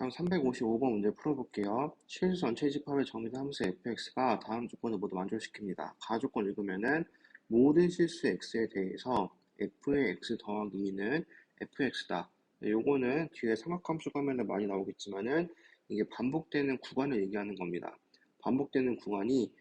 다음 355번 문제 풀어볼게요. 실수 전체 집합의 정의된 함수 fx가 다음 조건을 모두 만족시킵니다. 가조건 읽으면은 모든 실수 x에 대해서 f의 x 더하기 2는 fx다. 네, 요거는 뒤에 삼각함수 가면은 많이 나오겠지만은 이게 반복되는 구간을 얘기하는 겁니다. 반복되는 구간이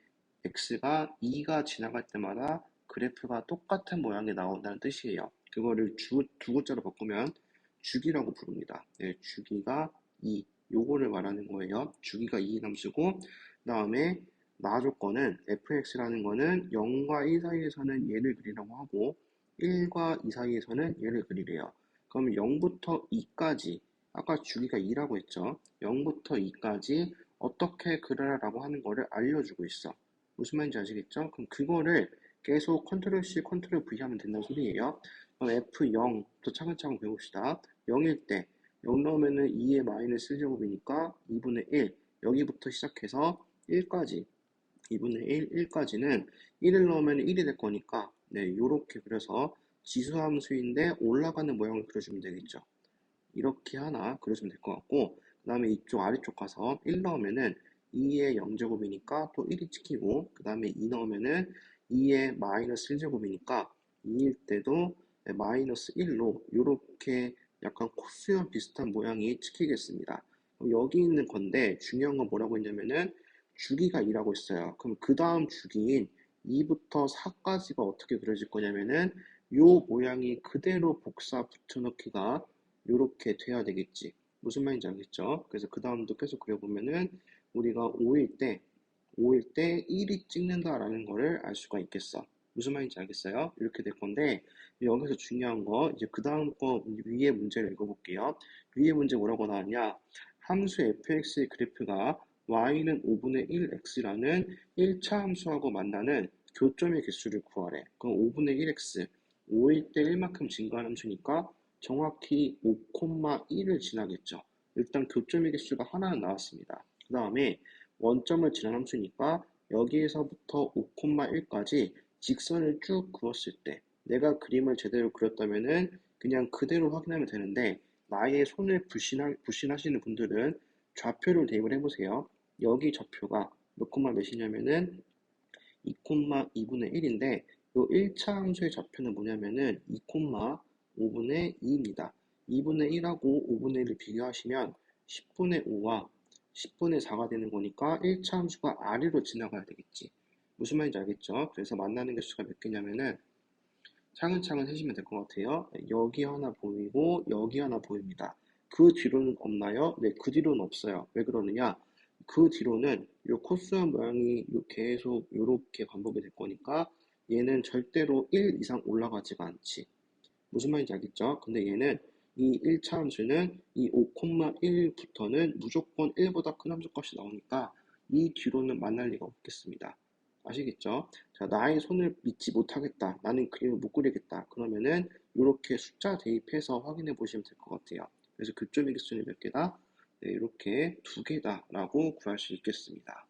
x가 2가 지나갈 때마다 그래프가 똑같은 모양이 나온다는 뜻이에요. 그거를 주, 두 글자로 바꾸면 주기라고 부릅니다. 네, 주기가 2 요거를 말하는 거예요. 주기가 2 함수고 그 다음에 나 조건은 fx라는 거는 0과 1 사이에서는 얘를 그리라고 하고 1과 2 사이에서는 얘를 그리래요. 그럼 0부터 2까지 아까 주기가 2라고 했죠. 0부터 2까지 어떻게 그려라라고 하는 거를 알려주고 있어. 무슨 말인지 아시겠죠? 그럼 그거를 계속 컨트롤 C, 컨트롤 V 하면 된다는 소리예요. 그럼 F0부터 차근차근 배웁시다. 0일 때 0 넣으면은 2의 마이너스 1제곱이니까 2분의 1 여기부터 시작해서 1까지 2분의 1, 1까지는 1을 넣으면 1이 될 거니까 네, 요렇게 그려서 지수함수인데 올라가는 모양을 그려주면 되겠죠. 이렇게 하나 그려주면 될 것 같고 그 다음에 이쪽 아래쪽 가서 1 넣으면은 2의 0제곱이니까 또 1이 찍히고 그 다음에 2 넣으면은 2의 마이너스 1제곱이니까 2일 때도 마이너스 1로 이렇게 약간 코스형 비슷한 모양이 찍히겠습니다. 여기 있는 건데 중요한 건 뭐라고 했냐면은 주기가 2라고 했어요. 그럼 그 다음 주기인 2부터 4까지가 어떻게 그려질 거냐면은 요 모양이 그대로 복사 붙여넣기가 이렇게 돼야 되겠지. 무슨 말인지 알겠죠? 그래서 그 다음도 계속 그려보면은 우리가 5일 때 5일 때 1이 찍는다라는 거를 알 수가 있겠어. 무슨 말인지 알겠어요? 이렇게 될 건데 여기서 중요한 거 이제 그 다음 거 위에 문제를 읽어볼게요. 위에 문제 뭐라고 나왔냐? 함수 fx의 그래프가 y는 5분의 1x라는 1차 함수하고 만나는 교점의 개수를 구하래. 그럼 5분의 1x 5일 때 1만큼 증가한 함수니까 정확히 5,1을 지나겠죠. 일단 교점의 개수가 하나는 나왔습니다. 그 다음에 원점을 지난 함수니까 여기에서부터 5,1까지 직선을 쭉 그었을 때 내가 그림을 제대로 그렸다면은 그냥 그대로 확인하면 되는데 나의 손을 불신하, 불신하시는 분들은 좌표를 대입을 해보세요. 여기 좌표가 몇 콤마 몇이냐면은 2 2분의 1인데 요 1차 함수의 좌표는 뭐냐면은 2 5분의 2입니다. 2분의 1하고 5분의 1을 비교하시면 10분의 5와 10분의 4가 되는 거니까 1차 함수가 아래로 지나가야 되겠지. 무슨 말인지 알겠죠? 그래서 만나는 개수가 몇 개냐면은 차근차근 세시면 될 것 같아요. 여기 하나 보이고 여기 하나 보입니다. 그 뒤로는 없나요? 네, 그 뒤로는 없어요. 왜 그러느냐? 그 뒤로는 이 코스한 모양이 계속 이렇게 반복이 될 거니까 얘는 절대로 1 이상 올라가지가 않지. 무슨 말인지 알겠죠? 근데 얘는 이 1차 함수는 이 5,1부터는 무조건 1보다 큰 함수 값이 나오니까 이 뒤로는 만날 리가 없겠습니다. 아시겠죠? 자, 나의 손을 믿지 못하겠다. 나는 그림을 못 그리겠다. 그러면은 이렇게 숫자 대입해서 확인해 보시면 될 것 같아요. 그래서 교점의 개수는 몇 개다? 네, 이렇게 두 개다라고 구할 수 있겠습니다.